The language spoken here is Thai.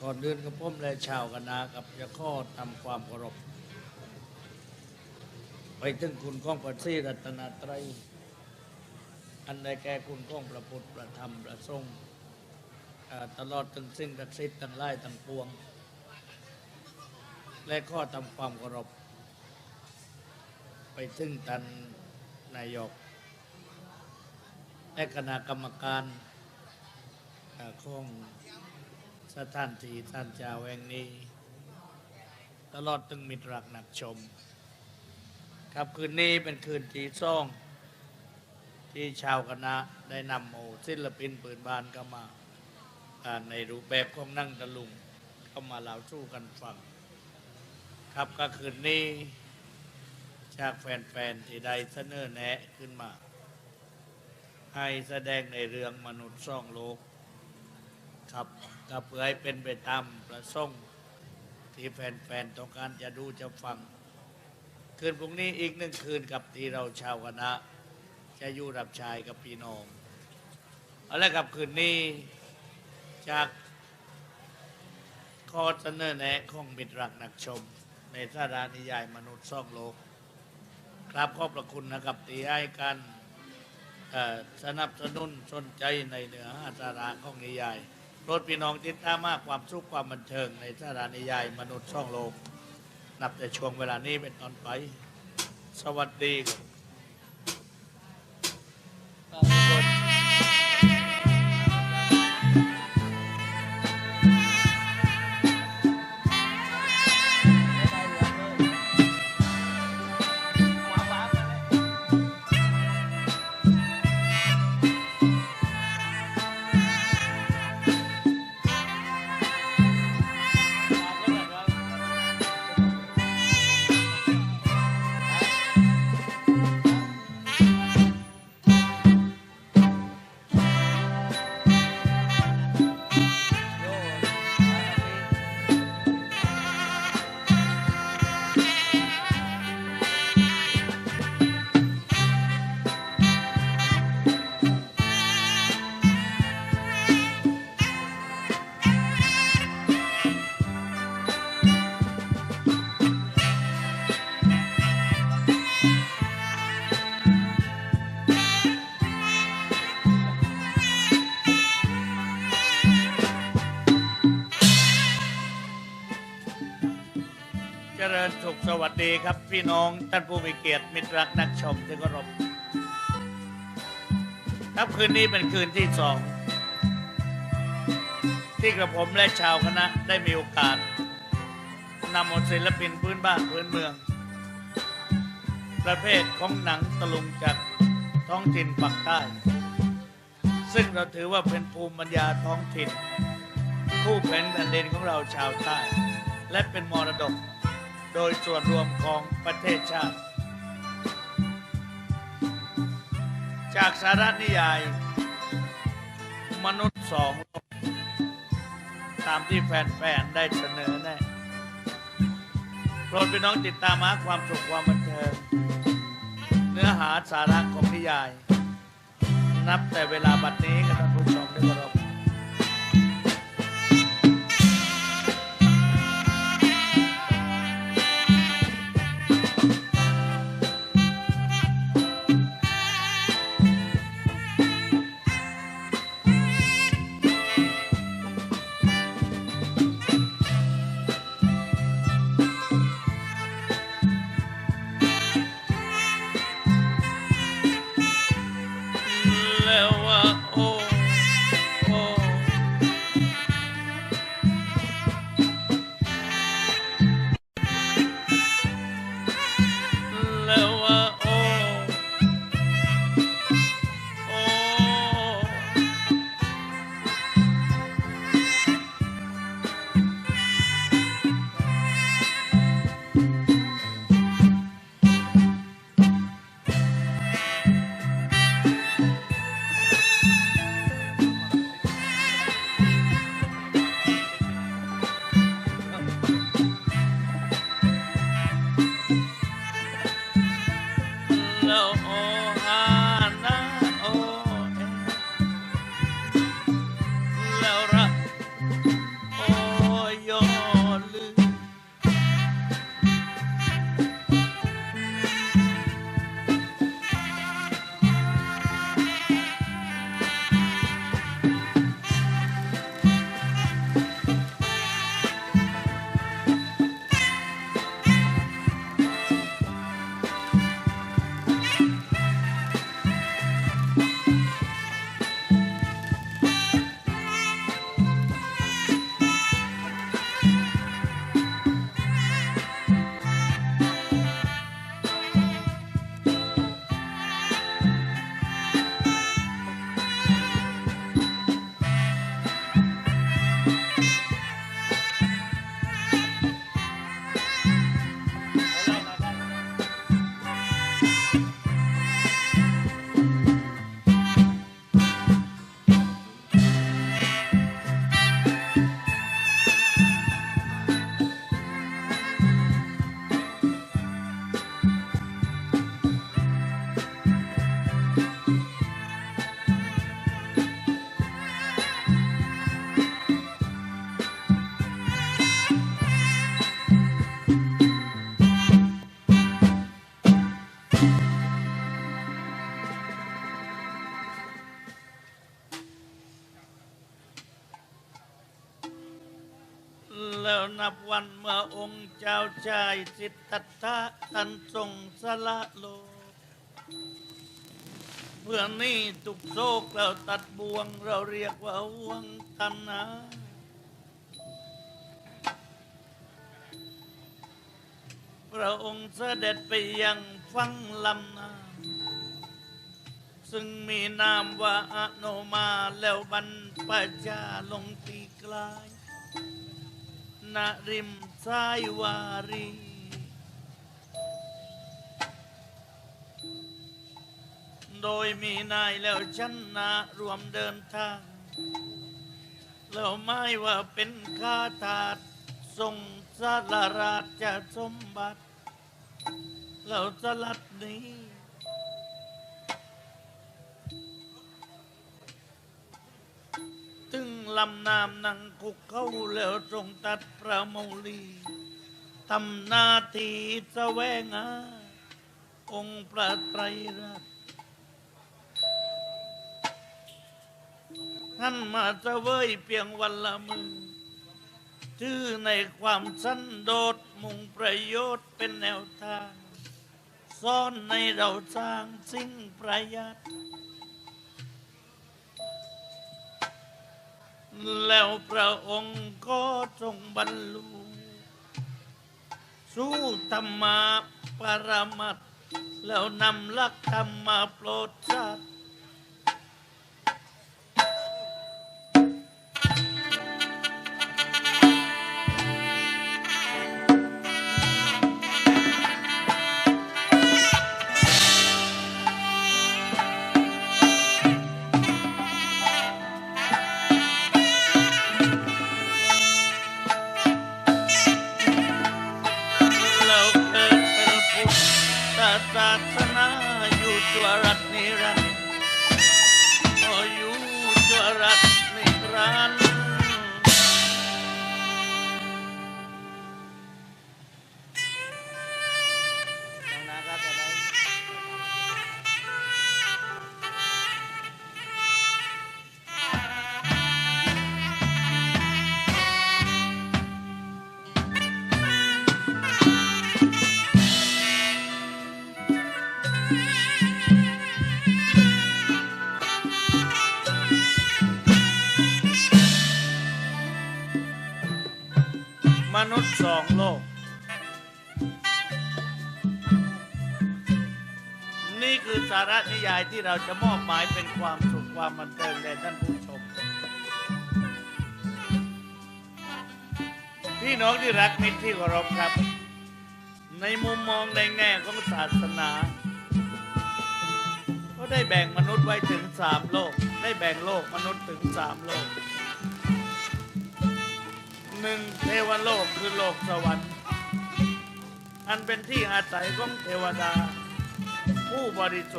ก่อนเดินกับผมและชาวคณะกับจะข้อทำความเคารพไปถึงคุณก้องประสีรัตนตรัยอันใดแก่คุณก้องพระพุทธพระธรรมพระสงฆ์ตลอดถึงสิ่งศักดิ์สิทธิ์ทั้งหลายทั้งปวง และข้อทำความเคารพไปถึงท่านนายก และคณะกรรมการเอ่อของ ถานที่ท่านเจ้าแห่งนี้ ตลอดถึงมิตรรักนักชม ครับคืนนี้เป็นคืนที่ซ่อง ที่ชาวคณะได้นำโอศิลปินปืนบานเข้ามาอ่าในรูปแบบของนั่งตะลุงเข้ามาเล่าสู้กันฟัง ครับก็คืนนี้จากแฟนๆที่ได้เสนอแนะขึ้นมา ให้แสดงในเรื่องมนุษย์ซ่องโลกครับ ก็เพื่อให้เป็นไปตามประสงค์ที่แฟนๆต้องการจะดูจะฟัง คืนพรุ่งนี้อีกหนึ่งคืนกับที่เราชาวคณะ จะอยู่รับชายกับพี่น้องเอาละครับคืนนี้จากข้อเสนอแนะของมิตรรักนักชม ในสารานิยายมนุษย์ซ่องโลก ครับขอบพระคุณนะครับที่ให้การสนับสนุนสนใจในเนื้อหาสาระของนิยาย รถพี่น้องติดตามมากความสุขความบันเทิงในสถานิยายมนุษย์ช่องโลก นับแต่ช่วงเวลานี้เป็นตอนไป สวัสดีครับ เจริญสุขสวัสดีครับ พี่น้องท่านผู้มีเกียรติมิตรรักนักชมที่เคารพครับคืนนี้เป็นคืนที่สองที่กระผมและชาวคณะได้มีโอกาสนำเอาศิลปินพื้นบ้านพื้นเมือง ประเภทของหนังตะลุงจากท้องถิ่นปักใต้ ซึ่งเราถือว่าเป็นภูมิปัญญาท้องถิ่นผู้เป็นแผ่นดินของเราชาวใต้ และเป็นมรดก โดยส่วนรวมของประเทศชาติ จากสาระนิยาย มนุษย์สองโลกตามที่แฟนๆได้เสนอแน่โปรดพี่น้องติดตามหาความสุขความบันเทิงเนื้อหาสาระของนิยาย นับแต่เวลาบัดนี้ แล้วนับวันเมื่อองค์เจ้าชายสิทธัตถะท่านทรงสละโลก เพื่อนี้ทุกโศกเราตัดบ่วงเราเรียกว่าห่วงตันนาพระองค์เสด็จไปยังฟังลำน้ำซึ่งมีนามว่าอโนมาแล้วบรรพชาลงตีกลาย ณริมสายวารี โดยมีนายแล้วชันนารวมเดินทาง แล้วไม่ว่าเป็นข้าทาสทรงสารราชสมบัติเราสลัดนี้ ลำน้ำนังคุกเข้าแล้วทรงตัดพระมลีทำหน้าที่แสวงหาองค์พระไตรรัตน์ท่านมาเสวยเพียงวันละมือชื่อในความสันโดษมุ่งประโยชน์เป็นแนวทาง ซ่อนในเราสร้างสิ่งประหยัด แล้วพระองค์ก็ทรงบรรลุ สู้ธรรมะปรมัตแล้วนำหลักธรรมมาโปรดชาติ มนุษย์สองโลก นี่คือสาระนิยายที่เราจะมอบหมายเป็นความสุขความบันเทิงแด่ท่านผู้ชม พี่น้องที่รักมิตรที่เคารพครับ ในมุมมองในแง่ของศาสนา ก็ได้แบ่งมนุษย์ไว้ถึงสามโลก ได้แบ่งโลกมนุษย์ถึงสามโลก หนึ่งเทวโลกคือโลกสวรรค์ อันเป็นที่อาศัยของเทวดา ผู้บริสุทธิ์